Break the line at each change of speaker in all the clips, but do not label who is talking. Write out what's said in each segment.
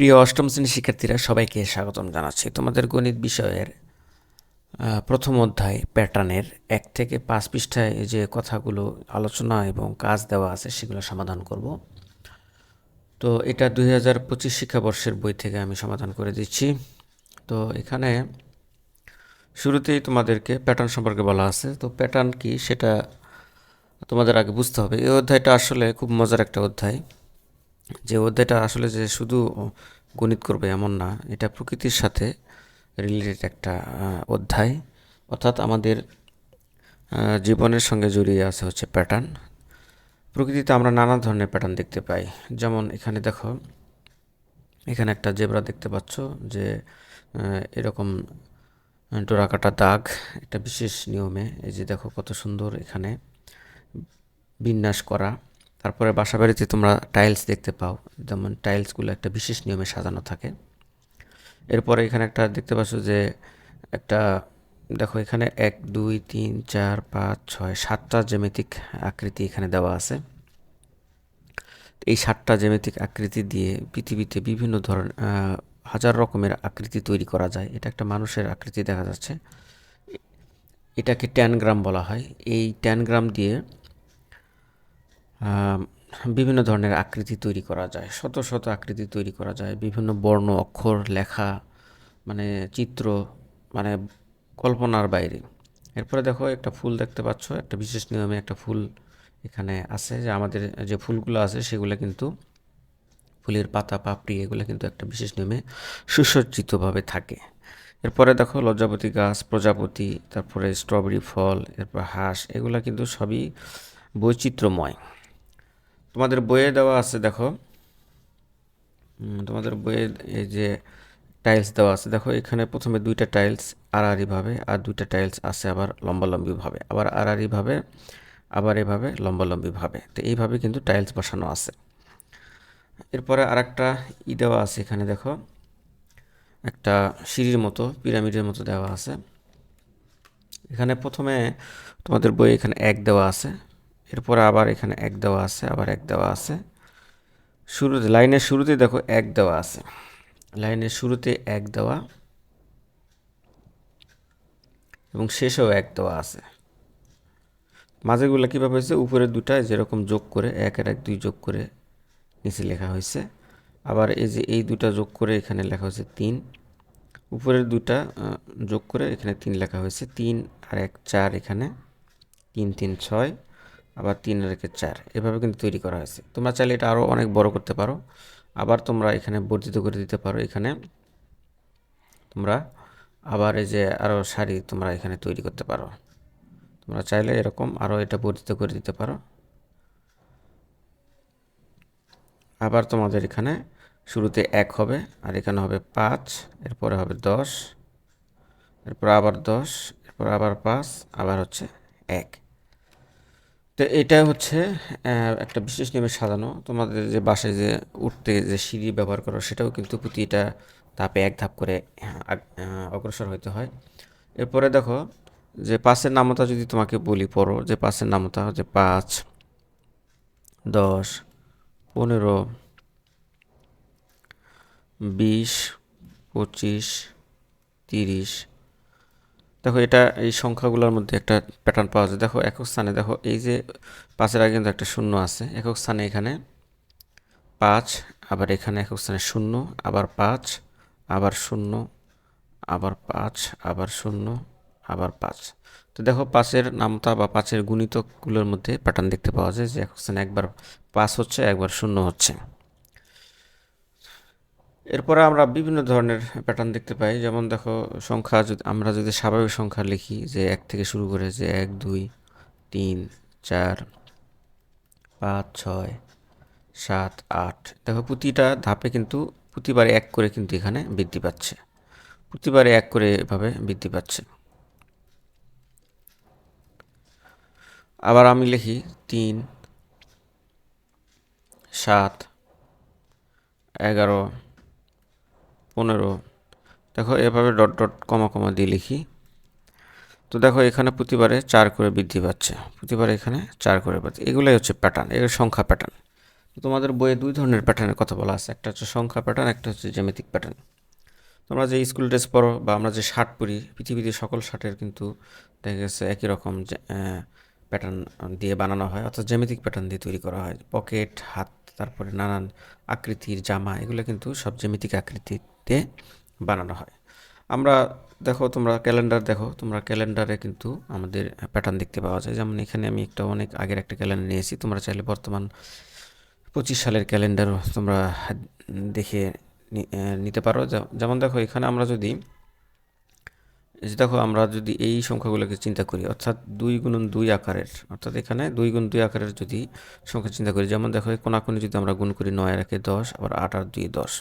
প্রিয় অষ্টম শ্রেণির শিক্ষার্থীরা সবাইকে স্বাগতম জানাচ্ছি। তোমাদের গণিত বিষয়ের প্রথম অধ্যায় প্যাটার্নের এক থেকে পাঁচ পৃষ্ঠায় যে কথাগুলো আলোচনা এবং কাজ দেওয়া আছে সেগুলো সমাধান করব। তো এটা দুই হাজার পঁচিশ শিক্ষাবর্ষের বই থেকে আমি সমাধান করে দিচ্ছি। তো এখানে শুরুতেই তোমাদেরকে প্যাটার্ন সম্পর্কে বলা আছে। তো প্যাটার্ন কি সেটা তোমাদের আগে বুঝতে হবে। এই অধ্যায়টা আসলে খুব মজার একটা অধ্যায়। যে অধ্যায়টা আসলে যে শুধু গণিত করবে এমন না, এটা প্রকৃতির সাথে রিলেটেড একটা অধ্যায়। অর্থাৎ আমাদের জীবনের সঙ্গে জড়িয়ে আছে হচ্ছে প্যাটার্ন প্রকৃতিতে আমরা নানা ধরনের প্যাটার্ন দেখতে পাই। যেমন এখানে দেখো, এখানে একটা জেব্রা দেখতে পাচ্ছ যে এরকম ডোরাকাটা দাগ, একটা বিশেষ নিয়মে। এই যে দেখো কত সুন্দর এখানে বিন্যাস করা। তারপরে বাসা বাড়িতে তোমরা টাইলস দেখতে পাও। যেমন টাইলসগুলো একটা বিশেষ নিয়মে সাজানো থাকে। এরপরে এখানে একটা দেখতে পাচ্ছ যে একটা, দেখো এখানে এক, দুই, তিন, চার, পাঁচ, ছয়, সাতটা জ্যামিতিক আকৃতি এখানে দেওয়া আছে। এই সাতটা জ্যামিতিক আকৃতি দিয়ে পৃথিবীতে বিভিন্ন ধরনের হাজার রকমের আকৃতি তৈরি করা যায়। এটা একটা মানুষের আকৃতি দেখা যাচ্ছে। এটাকে ট্যানগ্রাম বলা হয়। এই ট্যানগ্রাম দিয়ে বিভিন্ন ধরনের আকৃতি তৈরি করা যায়, শত শত আকৃতি তৈরি করা যায়, বিভিন্ন বর্ণ, অক্ষর, লেখা মানে চিত্র মানে কল্পনার বাইরে। এরপরে দেখো একটা ফুল দেখতে পাচ্ছ, একটা বিশেষ নিয়মে একটা ফুল এখানে আছে যে আমাদের যে ফুলগুলো আছে সেগুলো কিন্তু ফুলের পাতা, পাপড়ি, এগুলো কিন্তু একটা বিশেষ নিয়মে সুসজ্জিতভাবে থাকে। এরপরে দেখো লজ্জাপতি গাছ, প্রজাপতি, তারপরে স্ট্রবেরি ফল, এরপর হাঁস, এগুলো কিন্তু সবই বৈচিত্র্যময়। তোমাদের বইয়ে দেওয়া আছে, দেখো। তোমাদের বইয়ে এই যে টাইলস দেওয়া আছে, দেখো, এখানে প্রথমে দুইটা টাইলস আড়াআড়িভাবে আর দুইটা টাইলস আছে আবার লম্বালম্বিভাবে। আবার আড়াআড়িভাবে, আবার এভাবে লম্বালম্বিভাবে। তো এইভাবে কিন্তু টাইলস বসানো আছে। এরপরে আর একটা ই দেওয়া আছে এখানে, দেখো। একটা সিঁড়ির মতো, পিরামিডের মতো দেওয়া আছে। এখানে প্রথমে তোমাদের বই এখানে এক দেওয়া আছে। এরপরে আবার এখানে এক দেওয়া আছে, আবার এক দেওয়া আছে। শুরুতে লাইনের শুরুতে দেখো এক দেওয়া আছে। লাইনের শুরুতে এক দেওয়া এবং শেষেও এক দেওয়া আছে। মাঝেগুলো কীভাবে হয়েছে? উপরের দুটায় যেরকম যোগ করে একের এক দুই যোগ করে নিচে লেখা হয়েছে। আবার এই যে এই দুটা যোগ করে এখানে লেখা হয়েছে তিন। উপরের দুটা যোগ করে এখানে তিন লেখা হয়েছে। তিন আর এক চার এখানে। তিন তিন, ছয়। আবার তিন রেখে চার। এভাবে কিন্তু তৈরি করা হয়েছে। তোমরা চাইলে এটা আরও অনেক বড় করতে পারো। আবার তোমরা এখানে বর্ধিত করে দিতে পারো। এখানে তোমরা আবার এই যে আরও শাড়ি তোমরা এখানে তৈরি করতে পারো। তোমরা চাইলে এরকম আরও এটা বর্ধিত করে দিতে পারো। আবার তোমাদের এখানে শুরুতে এক হবে, আর এখানে হবে পাঁচ, এরপরে হবে দশ, এরপর আবার দশ, এরপর আবার পাঁচ, আবার হচ্ছে এক। তো এটা হচ্ছে একটা বিশেষ নিয়মে সাজানো। তোমাদের যে বাসায় যে উঠতে যে সিঁড়ি ব্যবহার করো, সেটাও কিন্তু প্রতিটা ধাপে এক ধাপ করে অগ্রসর হতে হয়। এরপরে দেখো যে পাঁচের নামতা যদি তোমাকে বলি পড়ো, যে পাঁচের নামতা হচ্ছে পাঁচ, দশ, পনেরো, বিশ, পঁচিশ, তিরিশ দেখো এটা এই সংখ্যাগুলোর মধ্যে একটা প্যাটার্ন পাওয়া যায়। দেখো একক স্থানে, দেখো এই যে পাঁচের আগে কিন্তু একটা শূন্য আছে। একক স্থানে এখানে পাঁচ, আবার এখানে একক স্থানে শূন্য, আবার পাঁচ, আবার শূন্য, আবার পাঁচ, আবার শূন্য, আবার পাঁচ। তো দেখো পাঁচের নামতা বা পাঁচের গুণিতকগুলোর মধ্যে প্যাটার্ন দেখতে পাওয়া যায় যে একক স্থানে একবার পাঁচ হচ্ছে, একবার শূন্য হচ্ছে। এরপরে আমরা বিভিন্ন ধরনের প্যাটার্ন দেখতে পাই। যেমন দেখো, সংখ্যা যদি, আমরা যদি স্বাভাবিক সংখ্যা লিখি যে এক থেকে শুরু করে যে এক, দুই, তিন, চার, পাঁচ, ছয়, সাত, আট, দেখো প্রতিটা ধাপে কিন্তু, প্রতিবারে এক করে কিন্তু এখানে বৃদ্ধি পাচ্ছে। প্রতিবারে এক করে এভাবে বৃদ্ধি পাচ্ছে। আবার আমি লিখি তিন, সাত, এগারো পনেরো। দেখো, এভাবে ডট ডট কমা কমা দিয়ে লিখি। তো দেখো, এখানে প্রতিবারে চার করে বৃদ্ধি পাচ্ছে। প্রতিবারে এখানে চার করে পাচ্ছে এগুলোই হচ্ছে প্যাটার্ন এগুলো সংখ্যা প্যাটার্ন তোমাদের বইয়ে দুই ধরনের প্যাটার্নের কথা বলা আছে। একটা হচ্ছে সংখ্যা প্যাটার্ন একটা হচ্ছে জ্যামিতিক প্যাটার্ন তোমরা যে স্কুল ড্রেস পরো বা আমরা যে শার্ট পরি, পৃথিবীতে সকল শার্টের কিন্তু দেখা গেছে একই রকম প্যাটার্ন দিয়ে বানানো হয়। অর্থাৎ জ্যামিতিক প্যাটার্ন দিয়ে তৈরি করা হয়। পকেট হাত, তারপরে নানান আকৃতির জামা, এগুলো কিন্তু সব জ্যামিতিক আকৃতিতে বানানো হয়। আমরা দেখো, তোমরা ক্যালেন্ডার দেখো, তোমরা ক্যালেন্ডারে কিন্তু আমাদের প্যাটার্ন দেখতে পাওয়া যায়। যেমন এখানে আমি একটা অনেক আগের একটা ক্যালেন্ডার নিয়েছি, তোমরা চাইলে বর্তমান পঁচিশ সালের ক্যালেন্ডার তোমরা দেখে নিতে পারো। যেমন দেখো, এখানে আমরা যদি দেখো, আমরা যদি এই সংখ্যাগুলোকে চিন্তা করি, অর্থাৎ দুই গুণন দুই আকারের, অর্থাৎ এখানে দুই গুণ দুই আকারের যদি সংখ্যা চিন্তা করি, যেমন দেখো কোনাকুনি যদি আমরা গুণ করি নয় আর দশ, আবার আট আর দুই দশ।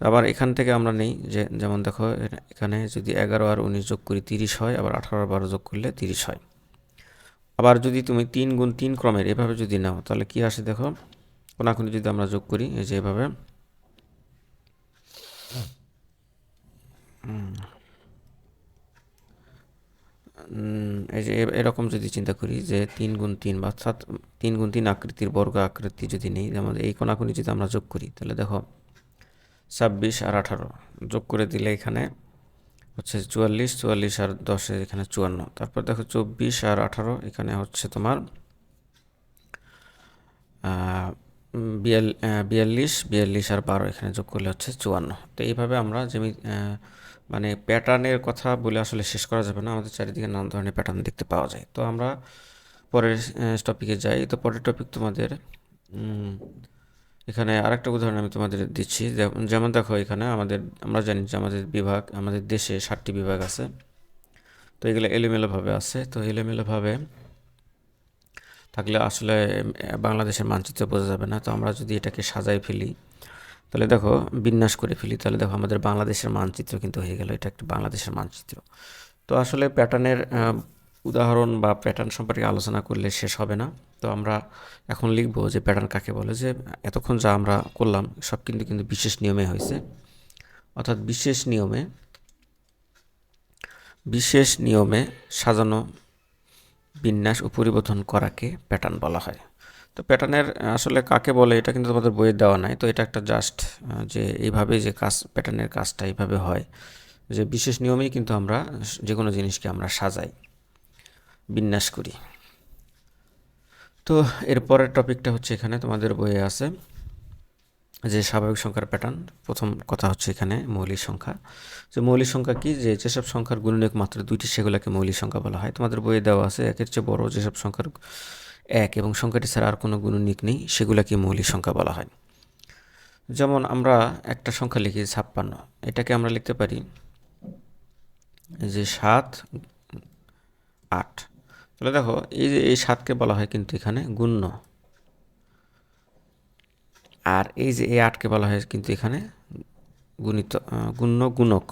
আবার এখান থেকে আমরা নেই যে, যেমন দেখো, এখানে যদি এগারো আর উনিশ যোগ করি তিরিশ হয়, আবার আঠারো আর বারো যোগ করলে তিরিশ হয়। আবার যদি তুমি তিন গুণ তিন ক্রমের এভাবে যদি নাও, তাহলে কি আসে দেখো? কোনাকুনি যদি আমরা যোগ করি, এই যে এভাবে। এই যে এরকম যদি চিন্তা করি যে তিন গুণ তিন বা অর্থাৎ তিন গুণ তিন আকৃতির বর্গ আকৃতি যদি নেই যেমন এই কোনাকুনি যদি আমরা যোগ করি, তাহলে দেখো ছাব্বিশ আর আঠারো। যোগ করে দিলে এখানে হচ্ছে চুয়াল্লিশ চুয়াল্লিশ আর দশে এখানে চুয়ান্ন। তারপর দেখো চব্বিশ আর আঠারো, এখানে হচ্ছে তোমার বিয়াল্লিশ বিয়াল্লিশ আর বারো এখানে যোগ করলে হচ্ছে চুয়ান্ন। তো এইভাবে আমরা যেমি মানে প্যাটার্নের কথা বলে আসলে শেষ করা যাবে না। আমাদের চারিদিকে নানান ধরনের প্যাটার্ন দেখতে পাওয়া যায়। তো আমরা পরের টপিকে যাই। তো পরের টপিক তোমাদের এখানে আরেকটা উদাহরণ আমি তোমাদের দিচ্ছি। যেমন দেখো এখানে আমাদের, আমরা জানি যে আমাদের বিভাগ, আমাদের দেশে ষাটটি বিভাগ আছে। তো এগুলো এলোমেলোভাবে আছে। তো এলোমেলোভাবে থাকলে আসলে বাংলাদেশের মানচিত্র বোঝা যাবে না। তো আমরা যদি এটাকে সাজাই ফেলি, তাহলে দেখো, বিন্যাস করে ফেলি, তাহলে দেখো আমাদের বাংলাদেশের মানচিত্র কিন্তু হয়ে গেল। এটা একটা বাংলাদেশের মানচিত্র। তো আসলে প্যাটার্নের উদাহরণ বা প্যাটার্ন সম্পর্কে আলোচনা করলে শেষ হবে না। তো আমরা এখন লিখব যে প্যাটার্ন কাকে বলে, যে এতক্ষণ যা আমরা করলাম সব কিন্তু কিন্তু বিশেষ নিয়মে হয়েছে। অর্থাৎ বিশেষ নিয়মে বিশেষ নিয়মে সাজানো বিন্যাস ও পরিবর্তন করাকে প্যাটার্ন বলা হয়। তো প্যাটার্নের আসলে কাকে বলে এটা কিন্তু তোমাদের বইয়ে দেওয়া নাই। তো এটা একটা জাস্ট যে এইভাবে যে কাজ প্যাটার্নের কাজটা এইভাবে হয়, যে বিশেষ নিয়মেই কিন্তু আমরা যে কোনো জিনিসকে আমরা সাজাই। বিন্যাস করি। তো এরপরের টপিকটা হচ্ছে এখানে, তোমাদের বইয়ে আছে যে স্বাভাবিক সংখ্যার প্যাটার্ন প্রথম কথা হচ্ছে এখানে মৌলিক সংখ্যা। যে মৌলিক সংখ্যা কি? যে যেসব সংখ্যার গুণনীয়ক মাত্র দুইটি, সেগুলোকে মৌলিক সংখ্যা বলা হয়। তোমাদের বইয়ে দেওয়া আছে, একের চেয়ে বড় যেসব সংখ্যার এক এবং সংখ্যাটি ছাড়া আর কোনো গুণনীয়ক নেই, সেগুলোকে মৌলিক সংখ্যা বলা হয়। যেমন আমরা একটা সংখ্যা লিখি ছাপ্পান্ন, এটাকে আমরা লিখতে পারি যে সাত আট। তাহলে দেখো, এই যে এই সাতকে বলা হয় কিন্তু এখানে গুণ্য। আর এই যে এই আটকে বলা হয় কিন্তু এখানে গুণিত গুণ্য গুণক।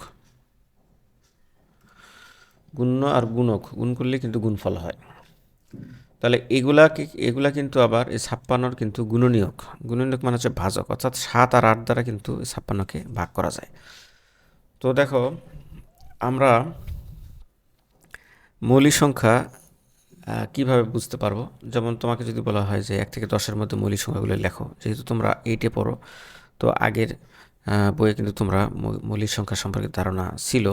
গুণ্য আর গুণক, গুণ করলে কিন্তু গুণফল হয়। তাহলে এগুলাকে, এগুলা কিন্তু আবার এই ছাপ্পান্নর কিন্তু গুণনীয়ক। গুণনীয়ক মানে হচ্ছে ভাজক, অর্থাৎ সাত আর আট দ্বারা কিন্তু ছাপ্পান্নকে ভাগ করা যায়। তো দেখো, আমরা মৌলিক সংখ্যা কীভাবে বুঝতে পারব? যেমন তোমাকে যদি বলা হয় যে এক থেকে দশের মধ্যে মৌলিক সংখ্যাগুলো লেখো, যেহেতু তোমরা এইটে পড়ো, তো আগের বইয়ে কিন্তু তোমরা মৌলিক সংখ্যা সম্পর্কে ধারণা ছিল।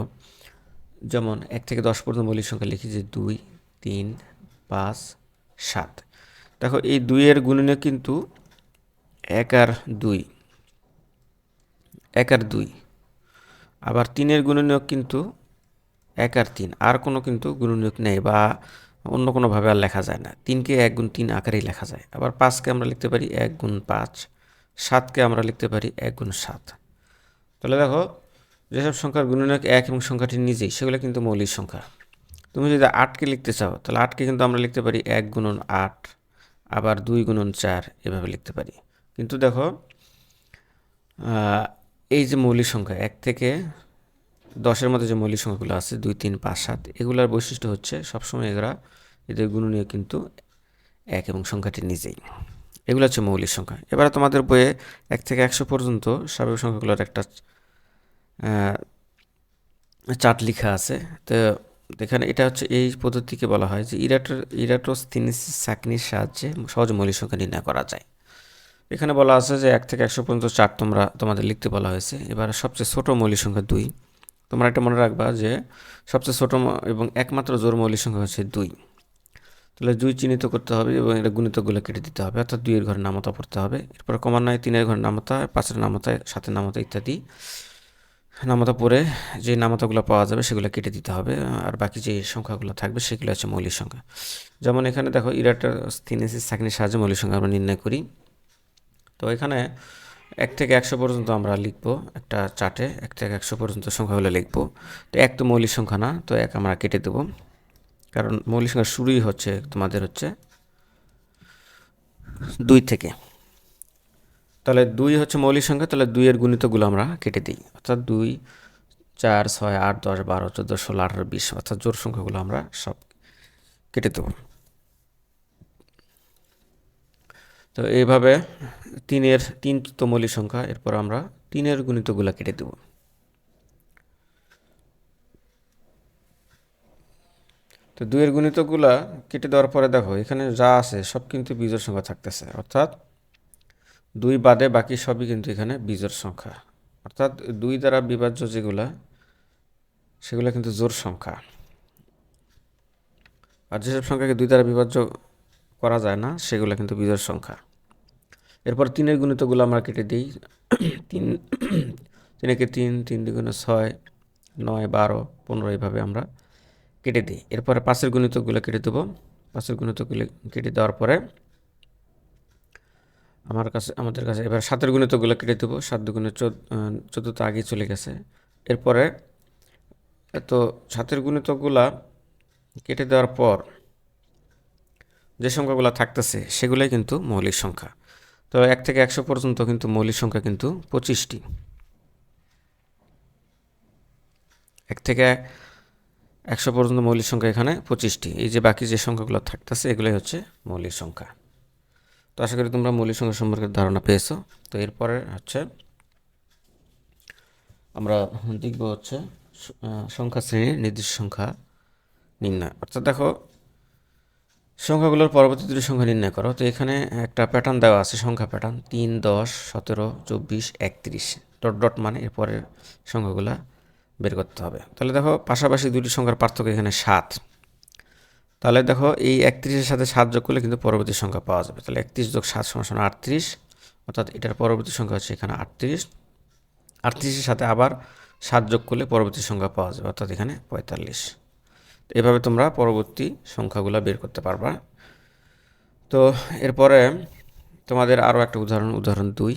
যেমন এক থেকে দশ পর্যন্ত মৌলিক সংখ্যা লিখি যে দুই, তিন, পাঁচ, সাত। দেখো, এই দুইয়ের গুণনীয় কিন্তু এক আর দুই। এক আর দুই। আবার তিনের গুণনীয়ক কিন্তু এক আর তিন। আর কোনো কিন্তু গুণনীয়ক নেই বা অন্য কোনোভাবে আর লেখা যায় না। তিনকে এক গুণ তিন আকারেই লেখা যায়। আবার পাঁচকে আমরা লিখতে পারি এক গুণ পাঁচ। সাতকে আমরা লিখতে পারি এক গুণ সাত। তাহলে দেখো, যেসব সংখ্যার গুণনীয়ক এক এবং সংখ্যাটি নিজেই, সেগুলো কিন্তু মৌলিক সংখ্যা। তুমি যদি আটকে লিখতে চাও, তাহলে আটকে কিন্তু আমরা লিখতে পারি এক গুণন আট, আবার দুই গুণন চার, এভাবে লিখতে পারি। কিন্তু দেখো এই যে মৌলিক সংখ্যা, এক থেকে দশের মধ্যে যে মৌলিক সংখ্যাগুলো আছে, দুই, তিন, পাঁচ, সাত, এগুলোর বৈশিষ্ট্য হচ্ছে সবসময় এগুলা এদের গুণনীয় কিন্তু এক এবং সংখ্যাটি নিজেই। এগুলো হচ্ছে মৌলিক সংখ্যা। এবারে তোমাদের বইয়ে এক থেকে একশো পর্যন্ত স্বাভাবিক সংখ্যাগুলোর একটা চার্ট লেখা আছে। তো এখানে এটা হচ্ছে এই পদ্ধতিকে বলা হয় যে ইরাটো ইরাটোস্থিনিস চাকনির সাহায্যে সহজ মৌলিক সংখ্যা নির্ণয় করা যায়। এখানে বলা আছে যে এক থেকে একশো পর্যন্ত চার তোমরা, তোমাদের লিখতে বলা হয়েছে। এবার সবচেয়ে ছোট মৌলিক সংখ্যা দুই। তোমরা এটা মনে রাখবা যে সবচেয়ে ছোট এবং একমাত্র জোর মৌলিক সংখ্যা হচ্ছে দুই। তাহলে দুই চিহ্নিত করতে হবে এবং এটা গুণিতকগুলো কেটে দিতে হবে। অর্থাৎ দুইয়ের ঘরে নামতা পড়তে হবে। এরপর ক্রমান্বয়ে তিনের ঘরে নামতা, পাঁচের নামতা, সাতের নামতা ইত্যাদি। নামতা পড়ে যে নামতাগুলো পাওয়া যাবে সেগুলো কেটে দিতে হবে। আর বাকি যে সংখ্যাগুলো থাকবে সেগুলো হচ্ছে মৌলিক সংখ্যা। যেমন এখানে দেখো ইরাটা স্থিনেসিস সাকিনের সাহায্যে মৌলিক সংখ্যা আমরা নির্ণয় করি। তো এখানে এক থেকে একশো পর্যন্ত আমরা লিখব একটা চার্টে, এক থেকে একশো পর্যন্ত সংখ্যাগুলো লিখব। তো এক তো মৌলিক সংখ্যা না, তো এক আমরা কেটে দেব। কারণ মৌলিক সংখ্যা শুরুই হচ্ছে, তোমাদের হচ্ছে দুই থেকে। তাহলে দুই হচ্ছে মৌলিক সংখ্যা, তাহলে দুইয়ের গুণিতগুলো আমরা কেটে দিই। অর্থাৎ দুই, চার, ছয়, আট, দশ, বারো, চোদ্দ, ষোলো, আঠারো, বিশ, অর্থাৎ জোর সংখ্যাগুলো আমরা সব কেটে দেবো। তো এইভাবে তিনের তিন তো মৌলিক সংখ্যা, এরপর আমরা তিনের গুণিতগুলো কেটে দেব। তো দুইয়ের গুণিতগুলা কেটে দেওয়ার পরে দেখো, এখানে যা আছে সব কিন্তু বীজের সংখ্যা থাকতেছে। অর্থাৎ দুই বাদে বাকি সবই কিন্তু এখানে বীজের সংখ্যা। অর্থাৎ দুই দ্বারা বিভাজ্য যেগুলা, সেগুলো কিন্তু জোর সংখ্যা। আর যেসব সংখ্যাকে দুই দ্বারা বিভাজ্য করা যায় না, সেগুলো কিন্তু বীজের সংখ্যা। এরপর তিনের গুণিতগুলো আমরা কেটে দিই। তিন, তিনেকে তিন তিন দ্বিগুণে ছয়, নয়, বারো, পনেরো এইভাবে আমরা কেটে দিই। এরপরে পাঁচের গুণিতগুলো কেটে দেবো। পাঁচের গুণিতগুলো কেটে দেওয়ার পরে আমার কাছে, আমাদের কাছে এবার সাতের গুণিতগুলো কেটে দেবো। সাত দুগুণে চোদ্দ তো আগেই চলে গেছে। এরপরে তো সাতের গুণিতগুলা কেটে দেওয়ার পর যে সংখ্যাগুলো থাকতেছে, সেগুলোই কিন্তু মৌলিক সংখ্যা। তো এক থেকে একশো পর্যন্ত কিন্তু মৌলিক সংখ্যা কিন্তু পঁচিশটি। এক থেকে একশো পর্যন্ত মৌলিক সংখ্যা এখানে পঁচিশটি। এই যে বাকি যে সংখ্যাগুলো থাকতেছে, এগুলোই হচ্ছে মৌলিক সংখ্যা। তো আশা করি তোমরা মৌলিক সংখ্যা সম্পর্কে ধারণা পেয়েছ। তো এরপরে হচ্ছে আমরা দেখব হচ্ছে সংখ্যা শ্রেণির নির্দিষ্ট সংখ্যা নির্ণয়। অর্থাৎ দেখো সংখ্যাগুলোর পরবর্তী দুটি সংখ্যা নির্ণয় করো। তো এখানে একটা প্যাটার্ন দেওয়া আছে, সংখ্যা প্যাটার্ন তিন, দশ, সতেরো, চব্বিশ, একত্রিশ। ডট ডট মানে এরপরের সংখ্যাগুলা বের করতে হবে। তাহলে দেখো পাশাপাশি দুটি সংখ্যার পার্থক্য এখানে সাত। তাহলে দেখো এই একত্রিশের সাথে সাত যোগ করলে কিন্তু পরবর্তী সংখ্যা পাওয়া যাবে। তাহলে একত্রিশ যোগ সাত সমান আটত্রিশ, অর্থাৎ এটার পরবর্তী সংখ্যা হচ্ছে এখানে আটত্রিশ। আটত্রিশের সাথে আবার সাত যোগ করলে পরবর্তী সংখ্যা পাওয়া যাবে, অর্থাৎ এখানে পঁয়তাল্লিশ। এভাবে তোমরা পরবর্তী সংখ্যাগুলো বের করতে পারবা। তো এরপরে তোমাদের আরও একটা উদাহরণ উদাহরণ দুই,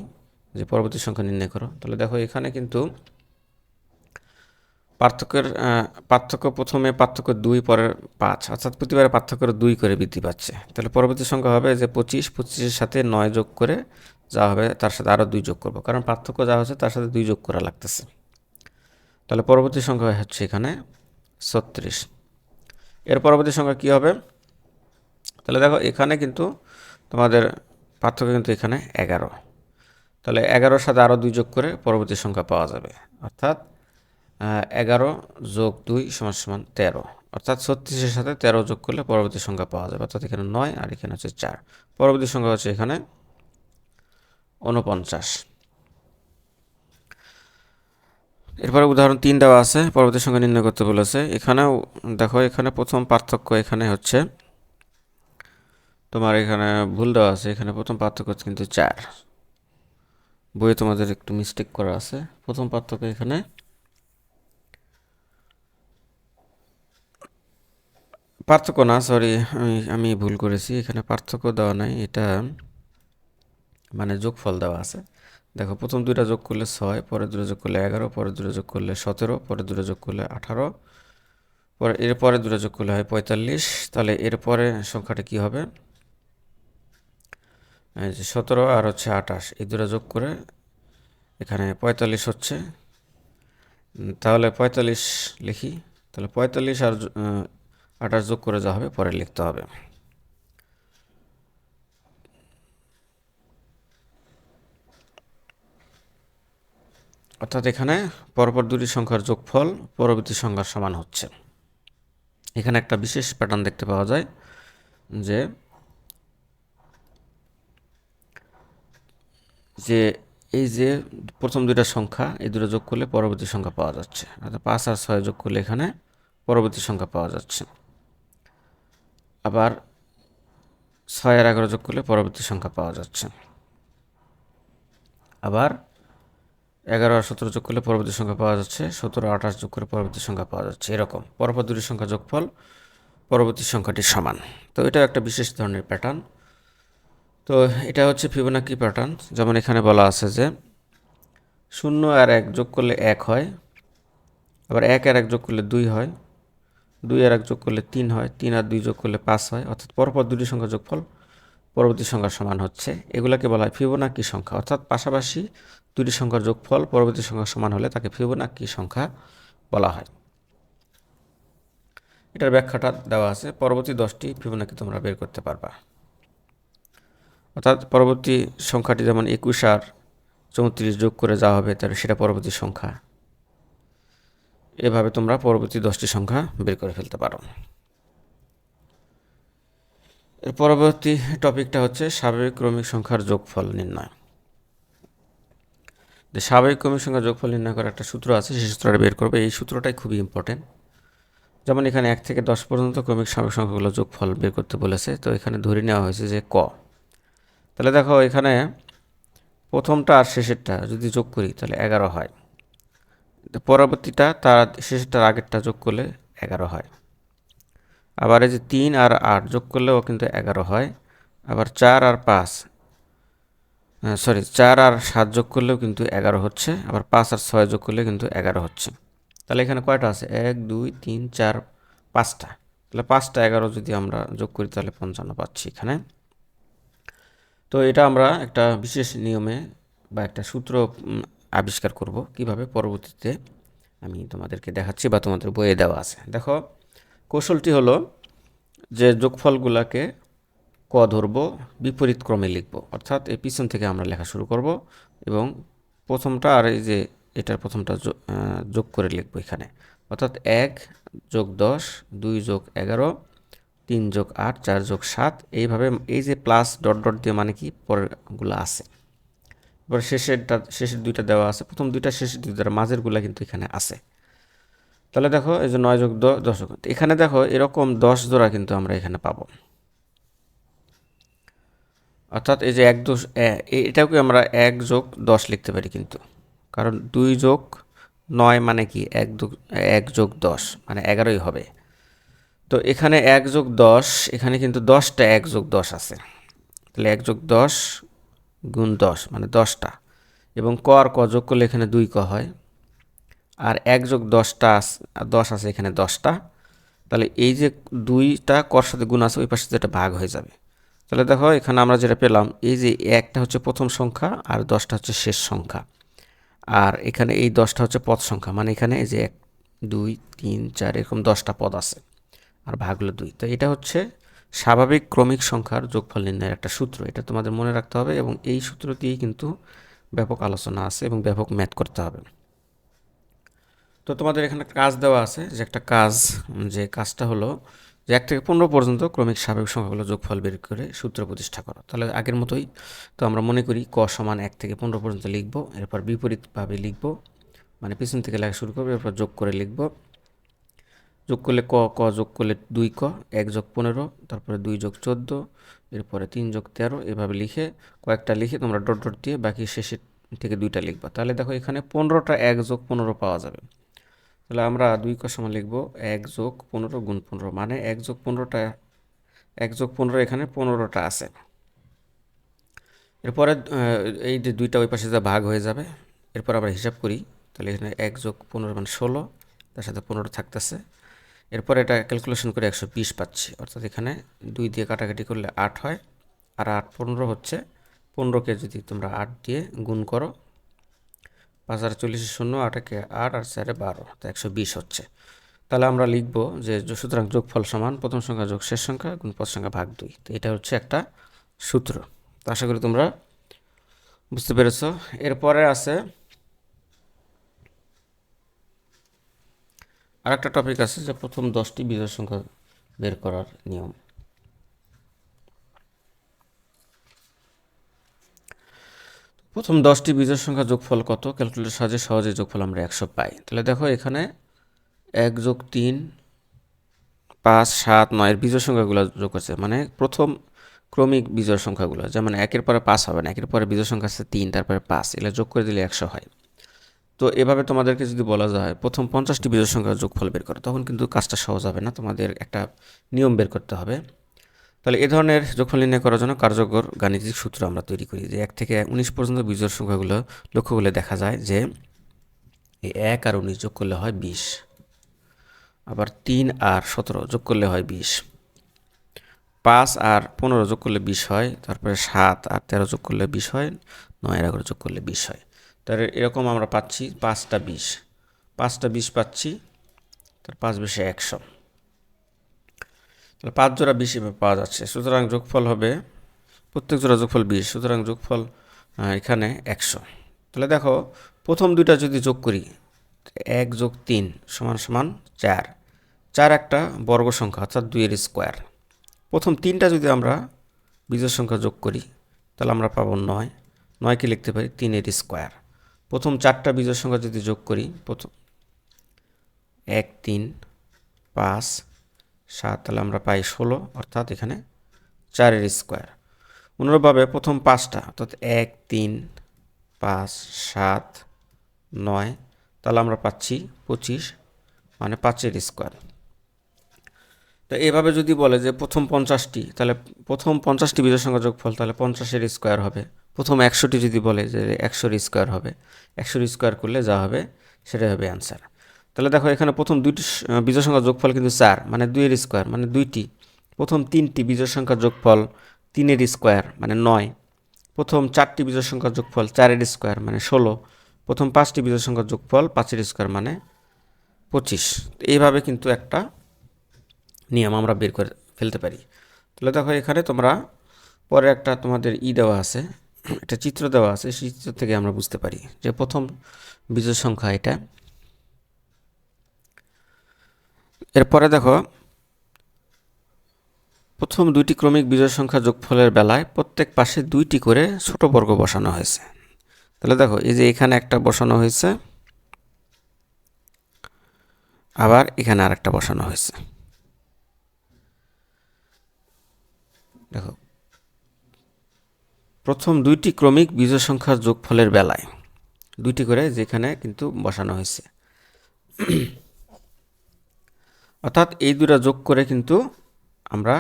যে পরবর্তী সংখ্যা নির্ণয় করো। তাহলে দেখো এখানে কিন্তু পার্থক্যের পার্থক্য প্রথমে পার্থক্য দুই পরে পাঁচ। অর্থাৎ প্রতিবারে পার্থক্যের দুই করে বৃদ্ধি পাচ্ছে। তাহলে পরবর্তী সংখ্যা হবে যে পঁচিশ, পঁচিশের সাথে নয় যোগ করে যা হবে তার সাথে আরও দুই যোগ করব। কারণ পার্থক্য যা হচ্ছে তার সাথে দুই যোগ করা লাগতেছে। তাহলে পরবর্তী সংখ্যা হচ্ছে এখানে ছত্রিশ। এর পরবর্তী সংখ্যা কী হবে? তাহলে দেখো, এখানে কিন্তু তোমাদের পার্থক্য কিন্তু এখানে এগারো। তাহলে এগারোর সাথে আরও দুই যোগ করে পরবর্তী সংখ্যা পাওয়া যাবে। অর্থাৎ এগারো যোগ দুই সমান সমান তেরো। অর্থাৎ ছত্রিশের সাথে তেরো যোগ করলে পরবর্তী সংখ্যা পাওয়া যাবে। অর্থাৎ এখানে নয় আর এখানে হচ্ছে চার। পরবর্তী সংখ্যা হচ্ছে এখানে উনপঞ্চাশ এরপরে উদাহরণ তিন দেওয়া আছে পরবর্তী সংখ্যা নির্ণয় করতে বলেছে। এখানেও দেখো, এখানে প্রথম পার্থক্য এখানে হচ্ছে, তোমার এখানে ভুল দেওয়া আছে, এখানে প্রথম পার্থক্য কিন্তু চার। বইয়ে তোমাদের একটু মিস্টেক করা আছে, প্রথম পার্থক্য এখানে। পার্থক্য না সরি আমি আমি ভুল করেছি, এখানে পার্থক্য দেওয়া নাই, এটা মানে যোগফল দেওয়া আছে। দেখো, প্রথম দুইটা যোগ করলে ছয় পরে দুটো যোগ করলে এগারো পরে দুটো যোগ করলে সতেরো পরে দুটো যোগ করলে আঠারো, পরে এরপরে দুটো যোগ করলে হয় পঁয়তাল্লিশ। তাহলে এরপরে সংখ্যাটা কি হবে? সতেরো আর হচ্ছে আঠাশ, এই দুটো যোগ করে এখানে পঁয়তাল্লিশ হচ্ছে। তাহলে পঁয়তাল্লিশ লিখি, তাহলে পঁয়তাল্লিশ আর আঠাশ যোগ করে যা হবে, পরে লিখতে হবে। অর্থাৎ এখানে পরপর দুটি সংখ্যার যোগফল পরবর্তী সংখ্যার সমান হচ্ছে। এখানে একটা বিশেষ প্যাটার্ন দেখতে পাওয়া যায় যে যে এই যে প্রথম দুইটা সংখ্যা, এই দুটো যোগ করলে পরবর্তী সংখ্যা পাওয়া যাচ্ছে। অর্থাৎ পাঁচ আর ছয় যোগ করলে এখানে পরবর্তী সংখ্যা পাওয়া যাচ্ছে। আবার ছয় আর এগারো যোগ করলে পরবর্তী সংখ্যা পাওয়া যাচ্ছে। আবার এগারো আর সতেরো যোগ করলে পরবর্তী সংখ্যা পাওয়া যাচ্ছে, সতেরো, আঠাশ যোগ করে পরবর্তী সংখ্যা পাওয়া যাচ্ছে, এরকম। পরপর দুটি সংখ্যা যোগফল, পরবর্তী সংখ্যাটি সমান। তো এটা একটা বিশেষ ধরনের প্যাটার্ন তো এটা হচ্ছে ফিবোনাকি প্যাটার্ন যেমন এখানে বলা আছে যে শূন্য আর এক যোগ করলে এক হয়, আবার এক আর এক যোগ করলে দুই হয়, দুই আর এক যোগ করলে তিন হয়, তিন আর দুই যোগ করলে পাঁচ হয়, অর্থাৎ পরপর দুটি সংখ্যা যোগফল পরবর্তী সংখ্যার সমান হচ্ছে। এগুলোকে বলা হয় ফিবোনাকি সংখ্যা। অর্থাৎ পাশাপাশি দুটি সংখ্যার যোগফল পরবর্তী সংখ্যার সমান হলে তাকে ফিবোনাকি সংখ্যা বলা হয়। এটার ব্যাখ্যাটা দেওয়া আছে। পরবর্তী দশটি ফিবোনাকি তোমরা বের করতে পারবা। অর্থাৎ পরবর্তী সংখ্যাটি যেমন একুশ আর চৌত্রিশ যোগ করে যাওয়া হবে, তাহলে সেটা পরবর্তী সংখ্যা। এভাবে তোমরা পরবর্তী দশটি সংখ্যা বের করে ফেলতে পারো। এর পরবর্তী টপিকটা হচ্ছে স্বাভাবিক ক্রমিক সংখ্যার যোগফল নির্ণয়। যে স্বাভাবিক ক্রমিক সংখ্যার যোগফল নির্ণয় করার একটা সূত্র আছে, সেই সূত্রটা বের করবে। এই সূত্রটাই খুবই ইম্পর্টেন্ট যেমন এখানে এক থেকে দশ পর্যন্ত ক্রমিক স্বাভাবিক সংখ্যাগুলো যোগফল বের করতে বলেছে। তো এখানে ধরে নেওয়া হয়েছে যে ক। তাহলে দেখো এখানে প্রথমটা আর শেষেরটা যদি যোগ করি, তাহলে এগারো হয়। পরবর্তীটা তার শেষেরটার আগেরটা যোগ করলে এগারো হয়। আবার এই যে তিন আর আট যোগ করলেও কিন্তু এগারো হয়। আবার চার আর পাঁচ সরি চার আর সাত যোগ করলেও কিন্তু এগারো হচ্ছে, আবার পাঁচ আর ছয় যোগ করলে কিন্তু এগারো হচ্ছে। তাহলে এখানে কয়টা আছে? এক, দুই, তিন, চার, পাঁচটা। তাহলে পাঁচটা এগারো যদি আমরা যোগ করি, তাহলে পঞ্চান্ন পাচ্ছি এখানে। তো এটা আমরা একটা বিশেষ নিয়মে বা একটা সূত্র আবিষ্কার করব কীভাবে পরবর্তীতে আমি তোমাদেরকে দেখাচ্ছি বা তোমাদের বইয়ে দেওয়া আছে। দেখো, কৌশলটি হলো যে যোগফলগুলোকে ধরবো বিপরীত ক্রমে লিখব। অর্থাৎ এই পিছন থেকে আমরা লেখা শুরু করব এবং প্রথমটা আর এই যে এটার প্রথমটা যোগ করে লিখব এখানে। অর্থাৎ এক যোগ দশ, দুই যোগ এগারো, তিন যোগ আট, চার যোগ সাত, এইভাবে এই যে প্লাস ডট ডট দিয়ে মানে কি? পরেরগুলো আছে। এবার শেষেরটা, শেষের দুইটা দেওয়া আছে। প্রথম দুইটা, শেষের দুই দুইটা মাঝেরগুলো কিন্তু এখানে আছে। তাহলে দেখো এই যে নয় যোগ দশ এখানে দেখো এরকম দশ জোড়া কিন্তু আমরা এখানে পাবো। অর্থাৎ এই যে এক দোষ এটাকে আমরা এক যোগ দশ লিখতে পারি কিন্তু। কারণ দুই যোগ নয় মানে কি? এক এক যোগ দশ মানে এগারোই হবে। তো এখানে এক যোগ দশ, এখানে কিন্তু দশটা এক যোগ দশ আছে। তাহলে এক যোগ দশ গুণ দশ মানে দশটা। এবং ক আর ক যোগ করলে এখানে দুই ক হয়। আর এক যোগ দশটা দশ আছে এখানে দশটা। তাহলে এই যে দুইটা কর সাথে গুণ আছে, ওই পাশে যেটা ভাগ হয়ে যাবে। তাহলে দেখো, এখানে আমরা যেটা পেলাম, এই যে একটা হচ্ছে প্রথম সংখ্যা আর দশটা হচ্ছে শেষ সংখ্যা। আর এখানে এই দশটা হচ্ছে পদ সংখ্যা মানে এখানে এই যে এক, দুই, তিন, চার, এরকম দশটা পদ আছে, আর ভাগ হলো দুই। তো এটা হচ্ছে স্বাভাবিক ক্রমিক সংখ্যার যোগফল নির্ণয়ের একটা সূত্র, এটা তোমাদের মনে রাখতে হবে এবং এই সূত্র দিয়েই কিন্তু ব্যাপক আলোচনা আছে এবং ব্যাপক ম্যাথ করতে হবে। তো তোমাদের এখানে কাজ দেওয়া আছে যে একটা কাজ, যে কাজটা হলো যে এক থেকে পনেরো পর্যন্ত ক্রমিক স্বাভাবিক সংখ্যাগুলো যোগফল বের করে সূত্র প্রতিষ্ঠা করো। তাহলে আগের মতোই তো আমরা মনে করি ক সমান এক থেকে পনেরো পর্যন্ত লিখব, এরপর বিপরীতভাবে লিখব মানে পিছন থেকে লেখা শুরু করব, এরপর যোগ করে লিখব। যোগ করলে ক ক যোগ করলে দুই ক, এক যোগ পনেরো, তারপরে দুই যোগ চোদ্দ, এরপরে তিন যোগ তেরো, এভাবে লিখে কয়েকটা লিখে তোমরা ডট ডট দিয়ে বাকি শেষের থেকে দুইটা লিখবা। তাহলে দেখো এখানে পনেরোটা এক যোগ পনেরো পাওয়া যাবে। তাহলে আমরা দুই ক লিখব এক যোগ পনেরো গুণ পনেরো মানে এক যোগ পনেরোটা, এক যোগ পনেরো এখানে পনেরোটা আছে। এরপরে এই যে দুইটা ওই পাশে যা ভাগ হয়ে যাবে, এরপর আমরা হিসাব করি, তাহলে এখানে এক যোগ পনেরো মানে ষোলো, তার সাথে পনেরো থাকতেছে। এরপর এটা ক্যালকুলেশন করে একশো বিশ পাচ্ছি, অর্থাৎ এখানে দুই দিয়ে কাটাকাটি করলে আট হয়, আর আট পনেরো হচ্ছে, পনেরোকে যদি তোমরা আট দিয়ে গুণ করো পাঁচ হাজার চল্লিশে শূন্য, আটাকে আট, আর চারে বারো, তো একশো বিশ হচ্ছে। তাহলে আমরা লিখব যে সুতরাং যোগফল সমান, প্রথম সংখ্যা যোগ শেষ সংখ্যা গুণ পদ সংখ্যা ভাগ দুই। তো এটা হচ্ছে একটা সূত্র। তো আশা করি তোমরা বুঝতে পেরেছ। এরপরে আছে আর একটা টপিক আছে যে প্রথম দশটি বিজয় সংখ্যা বের করার নিয়ম। প্রথম দশটি বিজোড় সংখ্যা যোগফল কত? ক্যালকুলেটর সাহায্যে সহজে যোগফল আমরা একশো পাই। তাহলে দেখো এখানে এক যোগ তিন, পাঁচ, সাত, নয়ের বিজোড় সংখ্যাগুলো যোগ করছে। মানে প্রথম ক্রমিক বিজোড় সংখ্যাগুলো, যেমন একের পরে পাঁচ হবে না, একের পরে বিজোড় সংখ্যা আছে তিন, তারপরে পাঁচ, এগুলো যোগ করে দিলে একশো হয়। তো এভাবে তোমাদেরকে যদি বলা যায়, প্রথম পঞ্চাশটি বিজোড় সংখ্যার যোগফল বের করো, তখন কিন্তু কাজটা সহজ হবে না, তোমাদের একটা নিয়ম বের করতে হবে। তাহলে এ ধরনের যোগফল নির্ণয় করার জন্য কার্যকর গাণিতিক সূত্র আমরা তৈরি করি যে এক থেকে উনিশ পর্যন্ত বিজোড় সংখ্যাগুলো লক্ষ্য করলে দেখা যায় যে এই এক আর উনিশ যোগ করলে হয় বিশ। আবার তিন আর সতেরো যোগ করলে হয় বিশ। পাঁচ আর পনেরো যোগ করলে বিশ হয়, তারপরে সাত আর তেরো যোগ করলে বিশ হয়, নয় এগারো যোগ করলে বিশ হয়। তাহলে এরকম আমরা পাচ্ছি পাঁচটা বিশ। পাঁচটা বিশ পাচ্ছি, তার পাঁচ বিশে একশো। তাহলে পাঁচ জোড়া বিশ এভাবে পাওয়া যাচ্ছে। সুতরাং যোগফল হবে, প্রত্যেক জোড়া যোগফল বিশ, সুতরাং যোগফল এখানে একশো। তাহলে দেখো, প্রথম দুইটা যদি যোগ করি, এক যোগ তিন সমান সমান চার। চার একটা বর্গ সংখ্যা, অর্থাৎ দুইয়ের স্কোয়ার। প্রথম তিনটা যদি আমরা বিজোড় সংখ্যা যোগ করি, তাহলে আমরা পাবো নয়। নয়কে লিখতে পারি তিনের স্কোয়ার। প্রথম চারটা বিজোড় সংখ্যা যদি যোগ করি, প্রথম এক, তিন, পাঁচ সাত তাহলে আমরা পাই ষোলো, অর্থাৎ এখানে চারের স্কোয়ার অনুরূপভাবে প্রথম পাঁচটা, অর্থাৎ এক, তিন, পাঁচ, সাত, নয়, তাহলে আমরা পাচ্ছি পঁচিশ মানে পাঁচের স্কোয়ার তো এভাবে যদি বলে যে প্রথম পঞ্চাশটি, তাহলে প্রথম পঞ্চাশটি বিজয় সংখ্যা যোগফল তাহলে পঞ্চাশের স্কোয়ার হবে। প্রথম একশোটি যদি বলে যে একশোর স্কোয়ার হবে, একশোর স্কোয়ার করলে যা হবে, সেটাই হবে অ্যান্সার তাহলে দেখো এখানে প্রথম দুইটি বিজয় সংখ্যা যোগফল কিন্তু চার মানে দুইয়ের স্কোয়ার মানে দুইটি। প্রথম তিনটি বিজয় সংখ্যা যোগফল তিনের স্কোয়ার মানে নয়। প্রথম চারটি বিজয় সংখ্যা যোগফল চারের স্কোয়ার মানে ষোলো। প্রথম পাঁচটি বিজয় সংখ্যা যোগফল পাঁচের স্কোয়ার মানে পঁচিশ। এইভাবে কিন্তু একটা নিয়ম আমরা বের করে ফেলতে পারি। তাহলে দেখো এখানে তোমরা পরে একটা তোমাদের ই দেওয়া আছে, একটা চিত্র দেওয়া আছে, সেই চিত্র থেকে আমরা বুঝতে পারি যে প্রথম বিজয় সংখ্যা এটা এরপরে দেখো, প্রথম দুইটি ক্রমিক বিজয় সংখ্যা যোগফলের বেলায় প্রত্যেক পাশে দুইটি করে ছোট বর্গ বসানো হয়েছে। তাহলে দেখো, এই যে এখানে একটা বসানো হয়েছে, আবার এখানে আরেকটা বসানো হয়েছে। দেখো, প্রথম দুইটি ক্রমিক বিজয় সংখ্যার যোগফলের বেলায় দুইটি করে যেখানে কিন্তু বসানো হয়েছে। অর্থাৎ এই দুটা যোগ করে কিন্তু আমরা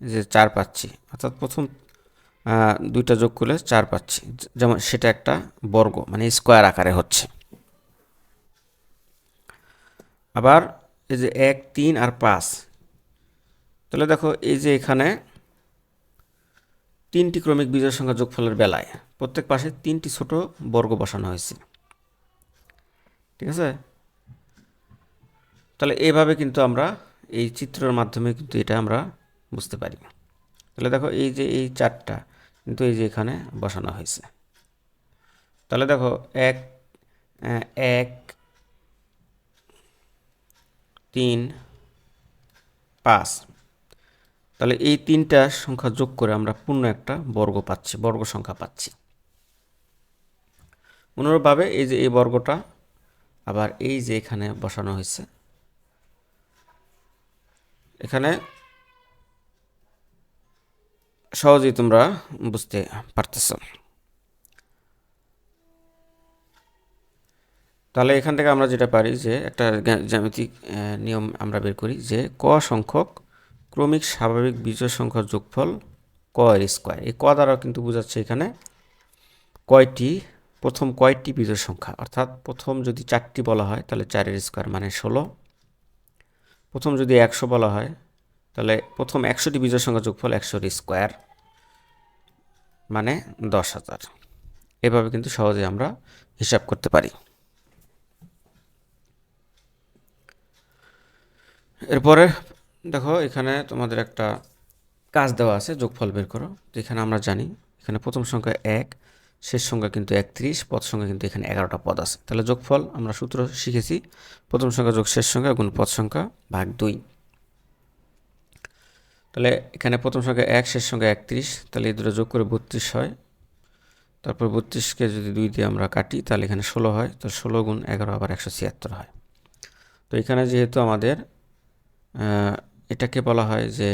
যে চার পাচ্ছি, অর্থাৎ প্রথম দুইটা যোগ করলে চার পাচ্ছি। যেমন সেটা একটা বর্গ মানে স্কোয়ার আকারে হচ্ছে। আবার এই যে এক, তিন আর পাঁচ, তাহলে দেখো এই যে এখানে তিনটি ক্রমিক বিজয় সংখ্যা যোগফলের বেলায় প্রত্যেক পাশে তিনটি ছোট বর্গ বসানো হয়েছে। ঠিক আছে? তাহলে এইভাবে কিন্তু আমরা এই চিত্রের মাধ্যমে কিন্তু এটা আমরা বুঝতে পারি। তাহলে দেখো এই যে এই চারটা কিন্তু এই যে এখানে বসানো হয়েছে। তাহলে দেখো এক এক, তিন, পাঁচ। তাহলে এই তিনটা সংখ্যা যোগ করে আমরা পূর্ণ একটা বর্গ পাচ্ছি, বর্গ সংখ্যা পাচ্ছি। অনুরূপভাবে এই যে এই বর্গটা আবার এই যে এখানে বসানো হয়েছে এখানে সহজেই তোমরা বুঝতে পারতেছ। তাহলে এখান থেকে আমরা যেটা পারি যে একটা জ্যামিতিক নিয়ম আমরা বের করি যে ক সংখ্যক ক্রমিক স্বাভাবিক বিজয় সংখ্যার যোগফল ক এর স্কোয়ার। এই ক দ্বারা কিন্তু বোঝাচ্ছে এখানে কয়টি, প্রথম কয়টি বিজয় সংখ্যা। অর্থাৎ প্রথম যদি চারটি বলা হয়, তাহলে চারের স্কোয়ার মানে ষোলো। প্রথম যদি একশো বলা হয়, তাহলে প্রথম একশোটি বিজয় সংখ্যা যোগফল একশোর স্কোয়ার মানে দশ হাজার। এভাবে কিন্তু সহজে আমরা হিসাব করতে পারি। এরপরে দেখো, এখানে তোমাদের একটা কাজ দেওয়া আছে, যোগফল বের করো তো এখানে আমরা জানি এখানে প্রথম সংখ্যা এক শেষ সংখ্যা কিন্তু একত্রিশ, পদ সংখ্যা কিন্তু এখানে এগারোটা পদ আছে। তাহলে যোগফল আমরা সূত্র শিখেছি। প্রথম সংখ্যা যোগ শেষ সংখ্যা গুণ পদ সংখ্যা ভাগ দুই। তাহলে এখানে প্রথম সংখ্যা এক, শেষ সংখ্যা একত্রিশ, তাহলে এই দুটো যোগ করে বত্রিশ হয়। তারপর বত্রিশকে যদি দুই দিয়ে আমরা কাটি, তাহলে এখানে ষোলো হয়। তো ষোলো গুণ এগারো আবার একশো ছিয়াত্তর হয়। তো এখানে যেহেতু আমাদের এটাকে বলা হয় যে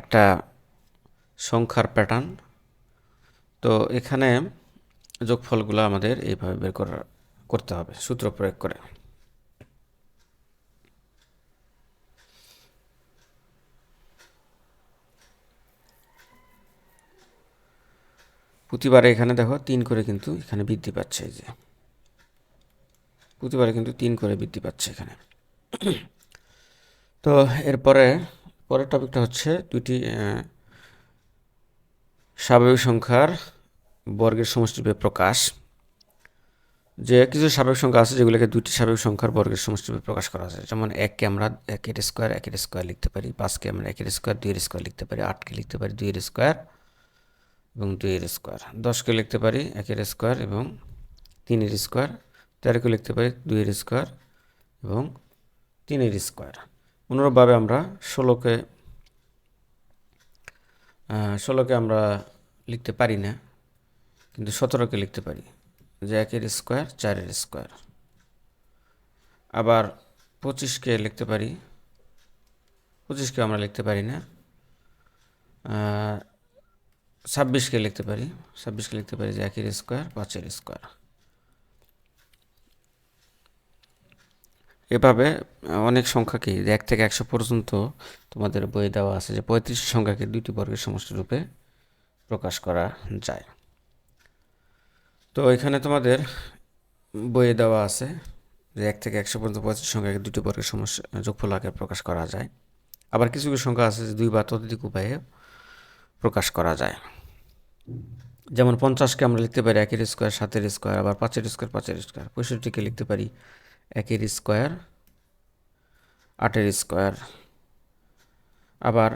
একটা সংখ্যার প্যাটার্ন তো এখানে যোগফলগুলো আমাদের এইভাবে বের করা করতে হবে সূত্র প্রয়োগ করে। প্রতিবারে এখানে দেখো তিন করে কিন্তু এখানে বৃদ্ধি পাচ্ছে এই যে। প্রতিবারে কিন্তু তিন করে বৃদ্ধি পাচ্ছে এখানে। তো এরপরে পরের টপিকটা হচ্ছে আহ, স্বাভাবিক সংখ্যার বর্গের সমষ্টিরূপে প্রকাশ। যে কিছু স্বাভাবিক সংখ্যা আছে, যেগুলোকে দুটি স্বাভাবিক সংখ্যার বর্গের সমষ্টিরূপে প্রকাশ করা আছে যেমন এককে আমরা একের স্কোয়ার একের স্কোয়ার লিখতে পারি। পাঁচকে আমরা একের স্কোয়ার, দুইয়ের স্কোয়ার লিখতে পারি। আটকে লিখতে পারি, দুইয়ের স্কোয়ার এবং দুইয়ের স্কোয়ার। দশকে লিখতে পারি, একের স্কোয়ার এবং তিনের স্কোয়ার। তেরোকে লিখতে পারি, দুইয়ের স্কোয়ার এবং তিনের স্কোয়ার। অনুরূপভাবে আমরা ষোলোকে ষোলোকে আমরা লিখতে পারি না, কিন্তু সতেরোকে লিখতে পারি। যে একের স্কোয়ার, চারের স্কোয়ার। আবার পঁচিশকে লিখতে পারি। পঁচিশকে আমরা লিখতে পারি না। ছাব্বিশকে লিখতে পারি। ছাব্বিশকে লিখতে পারি যে একের স্কোয়ার, পাঁচের স্কোয়ার। এভাবে অনেক সংখ্যাকে এক থেকে একশো পর্যন্ত তোমাদের বই দেওয়া আছে যে পঁয়ত্রিশ সংখ্যাকে দুইটি বর্গের সমষ্টি রূপে প্রকাশ করা যায়। তো এখানে তোমাদের বইয়ে দেওয়া আছে যে এক থেকে একশো পর্যন্ত পঁয়ত্রিশ সংখ্যাকে দুটি বর্গের সমস্যা যোগফল আকারে প্রকাশ করা যায়। আবার কিছু কিছু সংখ্যা আছে যে দুই বা ততোধিক উপায়ে প্রকাশ করা যায়। যেমন পঞ্চাশকে আমরা লিখতে পারি একের স্কোয়ার, সাতের স্কোয়ার, আবার পাঁচের স্কোয়ার পাঁচের স্কোয়ার, পঁয়ষট্টিকে লিখতে পারি একের স্কোয়ার, আটের স্কোয়ার, আবার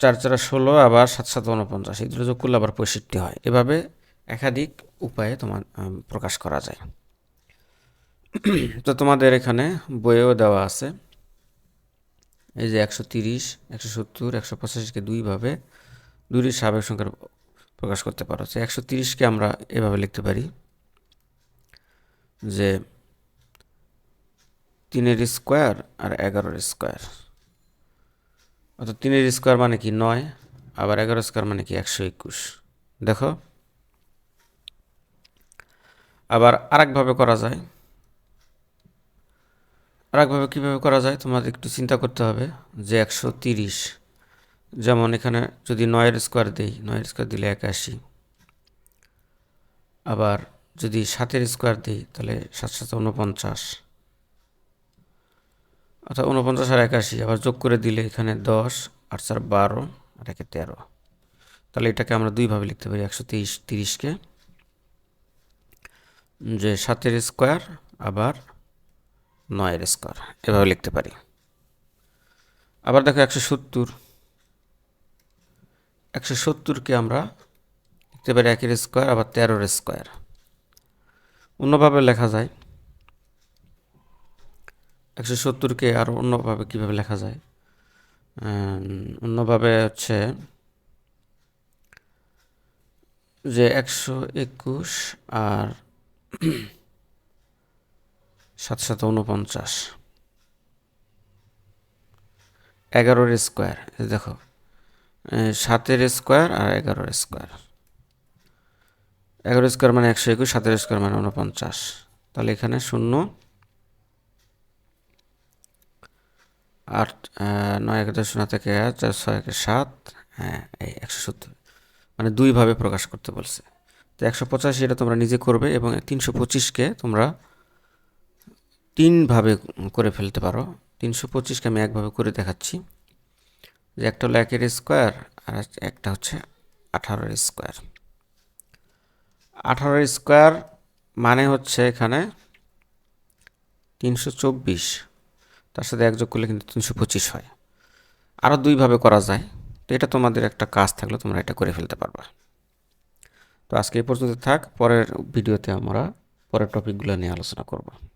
চার চার ষোলো, আবার সাত সাত উনপঞ্চাশ এগুলো যোগ করলে আবার পঁয়ষট্টি হয়। এভাবে একাধিক উপায়ে তোমার প্রকাশ করা যায়। তো তোমাদের এখানে বইয়েও দেওয়া আছে। এই যে একশো তিরিশ, একশো সত্তর, একশো পঁচাশিকে দুইভাবে দুইটি স্বাভাবিক সংখ্যার প্রকাশ করতে পারো। তো একশো তিরিশকে আমরা এভাবে লিখতে পারি যে তিনের স্কোয়ার আর এগারোর স্কোয়ার। অর্থাৎ তিনের স্কোয়ার মানে কি নয়, আবার এগারো স্কোয়ার মানে কি একশো একুশ। দেখো। আবার আরেকভাবে করা যায়। আরেকভাবে কীভাবে করা যায় তোমাদের একটু চিন্তা করতে হবে যে একশো তিরিশ, যেমন এখানে যদি নয়ের স্কোয়ার দেই, নয়ের স্কোয়ার দিলে একাশি। আবার যদি সাতের স্কোয়ার দিই, তাহলে সাত উনপঞ্চাশ। অর্থাৎ উনপঞ্চাশ আর একাশি, আবার যোগ করে দিলে এখানে দশ আট চার বারো, আর একে তেরো। তাহলে এটাকে আমরা দুইভাবে লিখতে পারি, একশো তেইশ, তিরিশকে। যে সাতের স্কোয়ার, আবার নয়ের স্কোয়ার, এভাবে লিখতে পারি। আবার দেখো একশো সত্তর। একশো সত্তরকে আমরা লিখতে পারি একের স্কোয়ার, আবার তেরোর স্কোয়ার। অন্যভাবে লেখা যায়। একশো সত্তরকে আর অন্যভাবে কীভাবে লেখা যায়? অন্যভাবে হচ্ছে যে একশো একুশ আর সাত সাত উনপঞ্চাশ এগারোর স্কোয়ার দেখো। সাতের স্কোয়ার আর এগারোর স্কোয়ার। এগারো স্কোয়ার মানে একশো একুশ, সাতের স্কোয়ার মানে উনপঞ্চাশ তাহলে এখানে শূন্য আট নয় এক দশ শূন্য থেকে চার, ছয় একে সাত হ্যাঁ এই একশো সত্তর। মানে দুইভাবে প্রকাশ করতে বলছে। তো একশো পঁচাশি এটা তোমরা নিজে করবে এবং তিনশো পঁচিশকে তোমরা তিনভাবে করে ফেলতে পারো। তিনশো পঁচিশকে আমি একভাবে করে দেখাচ্ছি। যে একটা হলো একের স্কোয়ার আর একটা হচ্ছে আঠারোর স্কোয়ার। আঠারোর স্কোয়ার মানে হচ্ছে এখানে তিনশো চব্বিশ। তার সাথে একযোগ করলে কিন্তু তিনশো পঁচিশ হয়। আরও দুইভাবে করা যায়। তো এটা তোমাদের একটা কাজ থাকলে তোমরা এটা করে ফেলতে পারবা। তো আজকে এই পর্যন্ত থাক, পরের ভিডিওতে আমরা পরের টপিকগুলো নিয়ে আলোচনা করব।